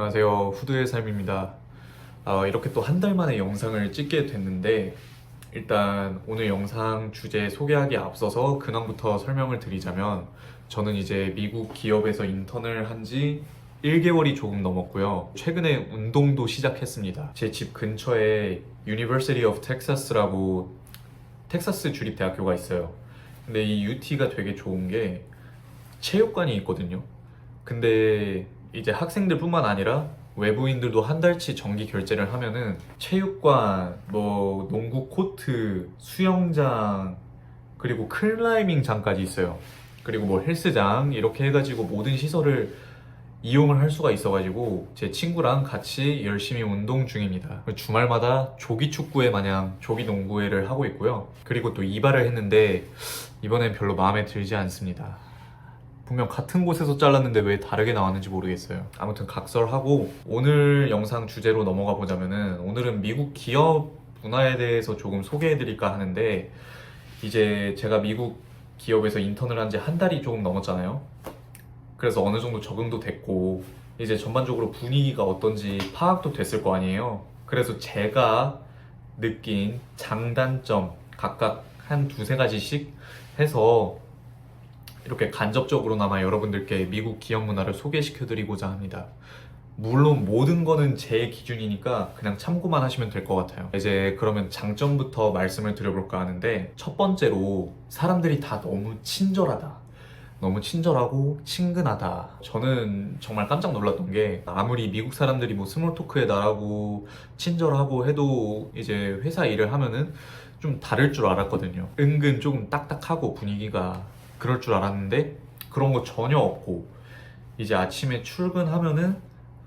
안녕하세요. 후드의 삶입니다. 아, 이렇게 또 한 달 만에 영상을 찍게 됐는데 일단 오늘 영상 주제 소개하기에 앞서서 근황부터 설명을 드리자면 저는 이제 미국 기업에서 인턴을 한 지 1개월이 조금 넘었고요. 최근에 운동도 시작했습니다. 제 집 근처에 University of Texas라고 텍사스 주립대학교가 있어요. 근데 이 UT가 되게 좋은 게 체육관이 있거든요. 근데 이제 학생들뿐만 아니라 외부인들도 한 달치 정기 결제를 하면은 체육관, 뭐 농구 코트, 수영장 그리고 클라이밍장까지 있어요. 그리고 뭐 헬스장 이렇게 해가지고 모든 시설을 이용을 할 수가 있어가지고 제 친구랑 같이 열심히 운동 중입니다. 주말마다 조기 축구회 마냥 조기 농구회를 하고 있고요. 그리고 또 이발을 했는데 이번엔 별로 마음에 들지 않습니다. 분명 같은 곳에서 잘랐는데 왜 다르게 나왔는지 모르겠어요. 아무튼 각설하고 오늘 영상 주제로 넘어가 보자면은 오늘은 미국 기업 문화에 대해서 조금 소개해 드릴까 하는데 이제 제가 미국 기업에서 인턴을 한 지한 달이 조금 넘었잖아요. 그래서 어느 정도 적응도 됐고 이제 전반적으로 분위기가 어떤지 파악도 됐을 거 아니에요. 그래서 제가 느낀 장단점 각각 한 두세 가지씩 해서 이렇게 간접적으로나마 여러분들께 미국 기업 문화를 소개시켜 드리고자 합니다. 물론 모든 거는 제 기준이니까 그냥 참고만 하시면 될 것 같아요. 이제 그러면 장점부터 말씀을 드려볼까 하는데 첫 번째로 사람들이 다 너무 친절하다. 너무 친절하고 친근하다. 저는 정말 깜짝 놀랐던 게 아무리 미국 사람들이 뭐 스몰 토크에 나라고 친절하고 해도 이제 회사 일을 하면은 좀 다를 줄 알았거든요. 은근 조금 딱딱하고 분위기가 그럴 줄 알았는데 그런 거 전혀 없고 이제 아침에 출근하면은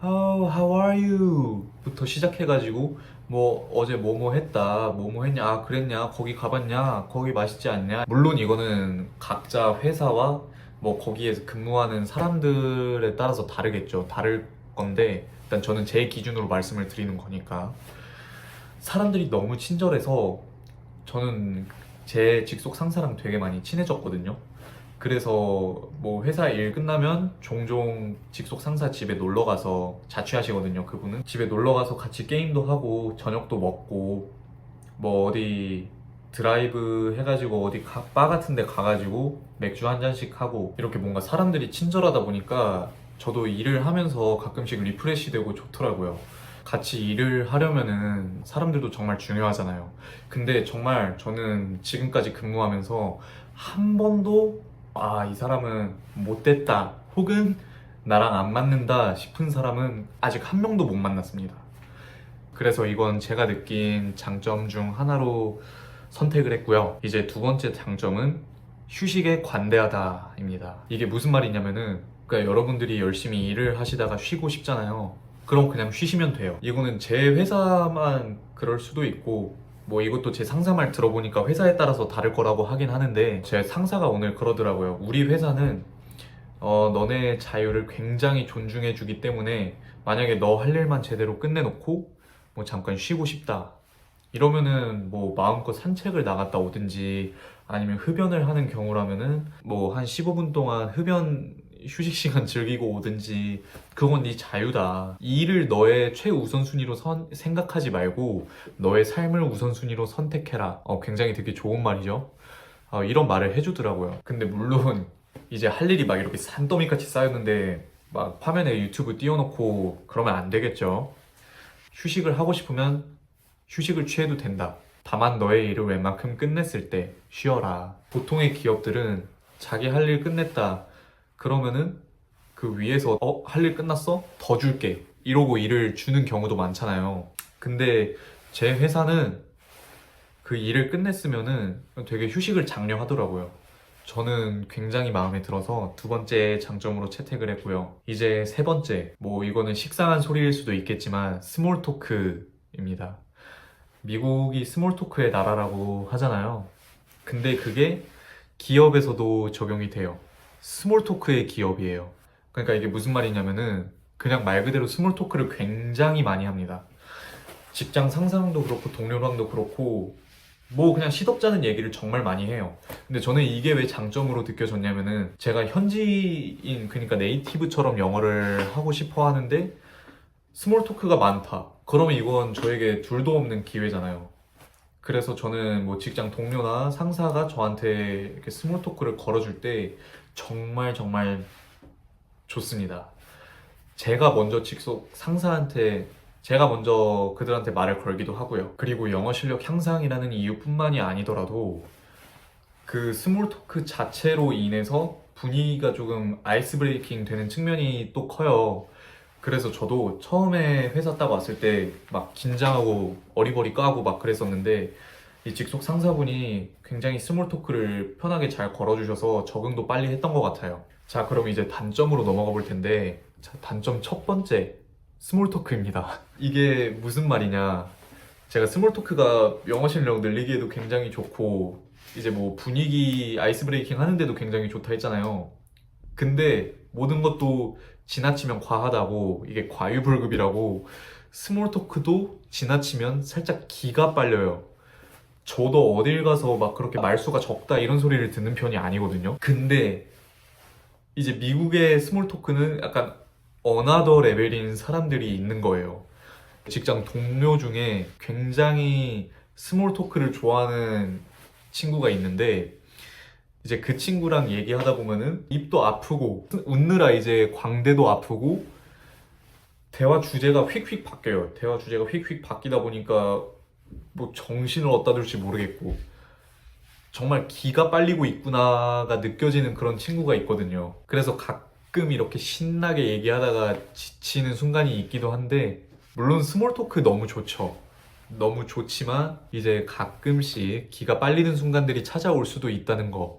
oh, how are you? 부터 시작해가지고 뭐 어제 뭐뭐 했다 뭐뭐 했냐 아 그랬냐 거기 가봤냐 거기 맛있지 않냐. 물론 이거는 각자 회사와 뭐 거기에서 근무하는 사람들에 따라서 다르겠죠. 다를 건데 일단 저는 제 기준으로 말씀을 드리는 거니까. 사람들이 너무 친절해서 저는 제 직속 상사랑 되게 많이 친해졌거든요 그래서 뭐 회사 일 끝나면 종종 직속 상사 집에 놀러 가서 자취하시거든요. 그분은 집에 놀러 가서 같이 게임도 하고 저녁도 먹고 뭐 어디 드라이브 해가지고 어디 가- 바 같은 데 가가지고 맥주 한 잔씩 하고 이렇게 뭔가 사람들이 친절하다 보니까 저도 일을 하면서 가끔씩 리프레시 되고 좋더라고요. 같이 일을 하려면은 사람들도 정말 중요하잖아요. 근데 정말 저는 지금까지 근무하면서 한 번도 아, 이 사람은 못됐다. 혹은 나랑 안 맞는다 싶은 사람은 아직 한 명도 못 만났습니다. 그래서 이건 제가 느낀 장점 중 하나로 선택을 했고요. 이제 두 번째 장점은 휴식에 관대하다입니다. 이게 무슨 말이냐면은 그러니까 여러분들이 열심히 일을 하시다가 쉬고 싶잖아요. 그럼 그냥 쉬시면 돼요. 이거는 제 회사만 그럴 수도 있고 뭐 이것도 제 상사 말 들어보니까 회사에 따라서 다를 거라고 하긴 하는데 제 상사가 오늘 그러더라고요. 우리 회사는 어, 너네 자유를 굉장히 존중해 주기 때문에 만약에 너 할 일만 제대로 끝내놓고 뭐 잠깐 쉬고 싶다. 이러면은 뭐 마음껏 산책을 나갔다 오든지 아니면 흡연을 하는 경우라면은 뭐 한 15분 동안 흡연 휴식 시간 즐기고 오든지 그건 네 자유다. 이 일을 너의 최우선순위로 선- 생각하지 말고 너의 삶을 우선순위로 선택해라. 어, 굉장히 되게 좋은 말이죠. 어, 이런 말을 해주더라고요. 근데 물론 이제 할 일이 막 이렇게 산더미같이 쌓였는데 막 화면에 유튜브 띄워놓고 그러면 안 되겠죠. 휴식을 하고 싶으면 휴식을 취해도 된다. 다만 너의 일을 웬만큼 끝냈을 때 쉬어라. 보통의 기업들은 자기 할 일 끝냈다. 그러면은 그 위에서 어, 할 일 끝났어? 더 줄게. 이러고 일을 주는 경우도 많잖아요. 근데 제 회사는 그 일을 끝냈으면은 되게 휴식을 장려하더라고요. 저는 굉장히 마음에 들어서 두 번째 장점으로 채택을 했고요. 이제 세 번째, 뭐 이거는 식상한 소리일 수도 있겠지만 스몰 토크입니다. 미국이 스몰 토크의 나라라고 하잖아요. 근데 그게 기업에서도 적용이 돼요. 스몰 토크의 기업이에요. 그러니까 이게 무슨 말이냐면은 그냥 말 그대로 스몰 토크를 굉장히 많이 합니다. 직장 상사랑도 그렇고 동료랑도 그렇고 뭐 그냥 시덥잖은 얘기를 정말 많이 해요. 근데 저는 이게 왜 장점으로 느껴졌냐면은 제가 현지인 그러니까 네이티브처럼 영어를 하고 싶어 하는데 스몰 토크가 많다. 그러면 이건 저에게 둘도 없는 기회잖아요. 그래서 저는 뭐 직장 동료나 상사가 저한테 이렇게 스몰 토크를 걸어줄 때 정말 정말 좋습니다. 제가 먼저 직속 상사한테 제가 먼저 그들한테 말을 걸기도 하고요. 그리고 영어 실력 향상이라는 이유뿐만이 아니더라도 그 스몰 토크 자체로 인해서 분위기가 조금 아이스 브레이킹 되는 측면이 또 커요. 그래서 저도 처음에 회사 딱 왔을 때 막 긴장하고 어리버리 까고 막 그랬었는데 이 직속 상사분이 굉장히 스몰 토크를 편하게 잘 걸어주셔서 적응도 빨리 했던 것 같아요. 자, 그럼 이제 단점으로 넘어가 볼 텐데, 자, 단점 첫 번째, 스몰 토크입니다. 이게 무슨 말이냐. 제가 스몰 토크가 영어 실력 늘리기에도 굉장히 좋고, 이제 뭐 분위기 아이스 브레이킹 하는데도 굉장히 좋다 했잖아요. 근데 모든 것도 지나치면 과하다고, 이게 과유불급이라고, 스몰 토크도 지나치면 살짝 기가 빨려요. 저도 어딜 가서 막 그렇게 말수가 적다 이런 소리를 듣는 편이 아니거든요. 근데 이제 미국의 스몰 토크는 약간 어나더 레벨인 사람들이 있는 거예요. 직장 동료 중에 굉장히 스몰 토크를 좋아하는 친구가 있는데 이제 그 친구랑 얘기하다 보면은 입도 아프고 웃느라 이제 광대도 아프고 대화 주제가 휙휙 바뀌어요. 대화 주제가 휙휙 바뀌다 보니까 뭐 정신을 어디다 둘지 모르겠고 정말 기가 빨리고 있구나가 느껴지는 그런 친구가 있거든요. 그래서 가끔 이렇게 신나게 얘기하다가 지치는 순간이 있기도 한데 물론 스몰 토크 너무 좋죠. 너무 좋지만 이제 가끔씩 기가 빨리는 순간들이 찾아올 수도 있다는 거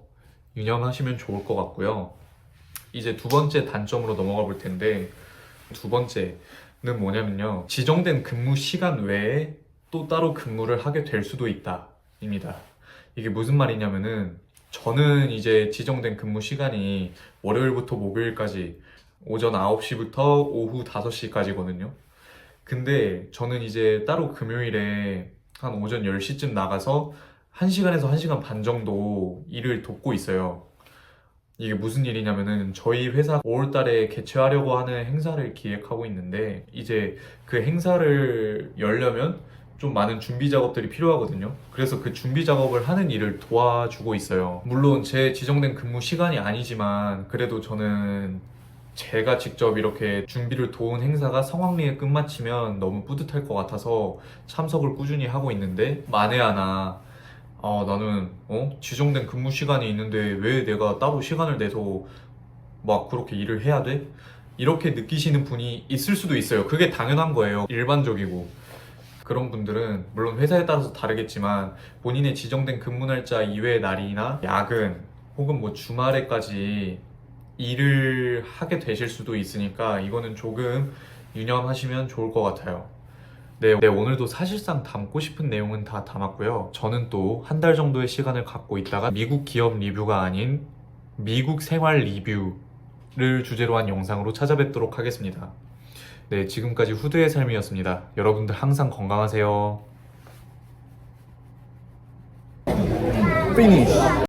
유념하시면 좋을 것 같고요. 이제 두 번째 단점으로 넘어가 볼 텐데 두 번째는 뭐냐면요. 지정된 근무 시간 외에 또 따로 근무를 하게 될 수도 있다입니다. 이게 무슨 말이냐면은 저는 이제 지정된 근무 시간이 월요일부터 목요일까지 오전 9시부터 오후 5시까지거든요. 근데 저는 이제 따로 금요일에 한 오전 10시쯤 나가서 1시간에서 1시간 반 정도 일을 돕고 있어요. 이게 무슨 일이냐면은 저희 회사 5월 달에 개최하려고 하는 행사를 기획하고 있는데 이제 그 행사를 열려면 좀 많은 준비 작업들이 필요하거든요. 그래서 그 준비 작업을 하는 일을 도와주고 있어요. 물론 제 지정된 근무 시간이 아니지만 그래도 저는 제가 직접 이렇게 준비를 도운 행사가 성황리에 끝마치면 너무 뿌듯할 것 같아서 참석을 꾸준히 하고 있는데 만에 하나 어, 나는 어? 지정된 근무 시간이 있는데 왜 내가 따로 시간을 내서 막 그렇게 일을 해야 돼? 이렇게 느끼시는 분이 있을 수도 있어요. 그게 당연한 거예요. 일반적이고. 그런 분들은 물론 회사에 따라서 다르겠지만 본인의 지정된 근무 날짜 이외의 날이나 야근 혹은 뭐 주말에까지 일을 하게 되실 수도 있으니까 이거는 조금 유념하시면 좋을 것 같아요. 네, 네, 오늘도 사실상 담고 싶은 내용은 다 담았고요. 저는 또 한 달 정도의 시간을 갖고 있다가 미국 기업 리뷰가 아닌 미국 생활 리뷰를 주제로 한 영상으로 찾아뵙도록 하겠습니다. 네, 지금까지 후드의 삶이었습니다. 여러분들 항상 건강하세요. Finish.